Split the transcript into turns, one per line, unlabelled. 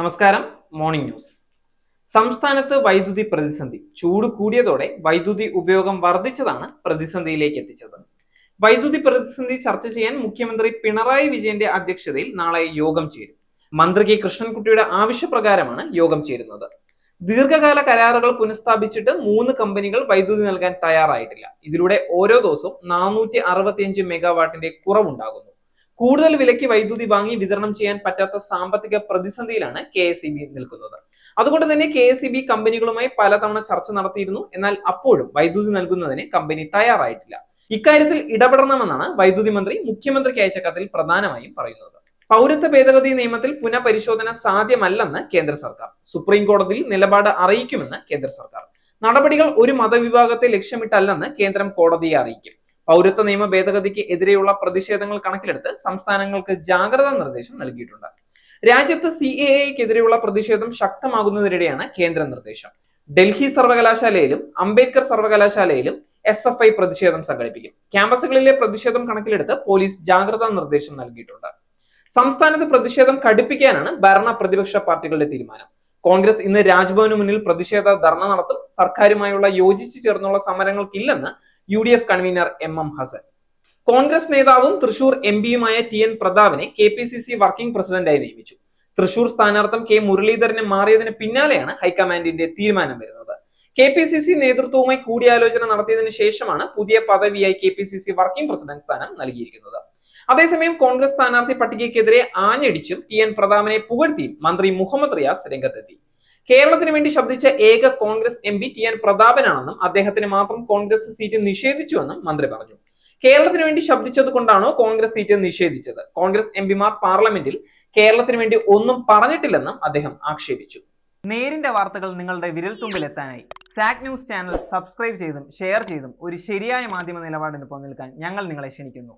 നമസ്കാരം morning news സംസ്ഥാനത്ത് വൈദ്യുതി പ്രതിസന്ധി ചൂട് കൂടിയതോടെ വൈദ്യുതി ഉപയോഗം വർദ്ധിച്ചതാണ് പ്രതിസന്ധിയിലേക്ക് എത്തിച്ചത്. വൈദ്യുതി പ്രതിസന്ധി ചർച്ച ചെയ്യാൻ മുഖ്യമന്ത്രി പിണറായി വിജയന്റെ അധ്യക്ഷതയിൽ നാളെ യോഗം ചേരും. മന്ത്രി കെ കൃഷ്ണൻകുട്ടിയുടെ ആവശ്യപ്രകാരമാണ് യോഗം ചേരുന്നത്. ദീർഘകാല കരാറുകൾ പുനഃസ്ഥാപിച്ചിട്ട് മൂന്ന് കമ്പനികൾ വൈദ്യുതി നൽകാൻ തയ്യാറായിട്ടില്ല. ഇതിലൂടെ ഓരോ ദിവസവും നാനൂറ്റി അറുപത്തിയഞ്ച് മെഗാവാട്ടിന്റെ കുറവുണ്ടാകുന്നു. കൂടുതൽ വിലയ്ക്ക് വൈദ്യുതി വാങ്ങി വിതരണം ചെയ്യാൻ പറ്റാത്ത സാമ്പത്തിക പ്രതിസന്ധിയിലാണ് കെ എസ് നിൽക്കുന്നത്. അതുകൊണ്ട് തന്നെ കെ എസ് ബി കമ്പനികളുമായി പലതവണ ചർച്ച നടത്തിയിരുന്നു. എന്നാൽ അപ്പോഴും വൈദ്യുതി നൽകുന്നതിന് കമ്പനി തയ്യാറായിട്ടില്ല. ഇക്കാര്യത്തിൽ ഇടപെടണമെന്നാണ് വൈദ്യുതി മന്ത്രി മുഖ്യമന്ത്രിക്ക് അയച്ച കത്തിൽ പ്രധാനമായും പറയുന്നത്. പൗരത്വ ഭേദഗതി നിയമത്തിൽ പുനഃപരിശോധന സാധ്യമല്ലെന്ന് കേന്ദ്ര സർക്കാർ. സുപ്രീം കോടതിയിൽ നിലപാട് അറിയിക്കുമെന്ന് കേന്ദ്ര സർക്കാർ. നടപടികൾ ഒരു മതവിഭാഗത്തെ ലക്ഷ്യമിട്ടല്ലെന്ന് കേന്ദ്രം കോടതിയെ അറിയിക്കും. പൗരത്വ നിയമ ഭേദഗതിക്ക് എതിരെയുള്ള പ്രതിഷേധങ്ങൾ കണക്കിലെടുത്ത് സംസ്ഥാനങ്ങൾക്ക് ജാഗ്രതാ നിർദ്ദേശം നൽകിയിട്ടുണ്ട്. രാജ്യത്ത് സി എ എക്കെതിരെയുള്ള പ്രതിഷേധം ശക്തമാകുന്നതിനിടെയാണ് കേന്ദ്ര നിർദ്ദേശം. ഡൽഹി സർവകലാശാലയിലും അംബേദ്കർ സർവകലാശാലയിലും എസ് എഫ് ഐ പ്രതിഷേധം സംഘടിപ്പിക്കും. ക്യാമ്പസുകളിലെ പ്രതിഷേധം കണക്കിലെടുത്ത് പോലീസ് ജാഗ്രതാ നിർദ്ദേശം നൽകിയിട്ടുണ്ട്. സംസ്ഥാനത്ത് പ്രതിഷേധം കടുപ്പിക്കാനാണ് ഭരണ പ്രതിപക്ഷ പാർട്ടികളുടെ തീരുമാനം. കോൺഗ്രസ് ഇന്ന് രാജ്ഭവന് മുന്നിൽ പ്രതിഷേധ ധർണ നടത്തും. സർക്കാരുമായുള്ള യോജിച്ചു ചേർന്നുള്ള സമരങ്ങൾക്കില്ലെന്ന് U D F convener M M Hasan. Congress നേതാവും തൃശൂർ എം പിയുമായ T N പ്രതാപിനെ K P C C working പ്രസിഡന്റായി നിയമിച്ചു. തൃശൂർ സ്ഥാനാർത്ഥം കെ മുരളീധരനെ മാറിയതിന് പിന്നാലെയാണ് ഹൈക്കമാൻഡിന്റെ തീരുമാനം വരുന്നത്. കെ പി സി സി നേതൃത്വവുമായി കൂടിയാലോചന നടത്തിയതിനു ശേഷമാണ് പുതിയ പദവിയായി K P C C working president സ്ഥാനം നൽകിയിരിക്കുന്നത്. അതേസമയം കോൺഗ്രസ് സ്ഥാനാർത്ഥി പട്ടികയ്ക്കെതിരെ ആഞ്ഞടിച്ചും ടി എൻ പ്രതാപനെ പുകഴ്ത്തിയും മന്ത്രി മുഹമ്മദ് റിയാസ് രംഗത്തെത്തി. കേരളത്തിന് വേണ്ടി ശബ്ദിച്ച ഏക Congress M P T N പ്രതാപനാണെന്നും അദ്ദേഹത്തിന് മാത്രം കോൺഗ്രസ് സീറ്റ് നിഷേധിച്ചുവെന്നും മന്ത്രി പറഞ്ഞു. കേരളത്തിന് വേണ്ടി ശബ്ദിച്ചത് കൊണ്ടാണോ കോൺഗ്രസ് സീറ്റ് നിഷേധിച്ചത്? കോൺഗ്രസ് എം പിമാർ പാർലമെന്റിൽ കേരളത്തിന് വേണ്ടി ഒന്നും പറഞ്ഞിട്ടില്ലെന്നും അദ്ദേഹം ആക്ഷേപിച്ചു. നേരിന്റെ വാർത്തകൾ നിങ്ങളുടെ വിരൽത്തുമ്പിൽ എത്താനായി സാക് ന്യൂസ് ചാനൽ സബ്സ്ക്രൈബ് ചെയ്തും ഷെയർ ചെയ്തും ഒരു ശരിയായ മാധ്യമ നിലപാടിന് നിൽക്കാൻ ഞങ്ങൾ നിങ്ങളെ ക്ഷണിക്കുന്നു.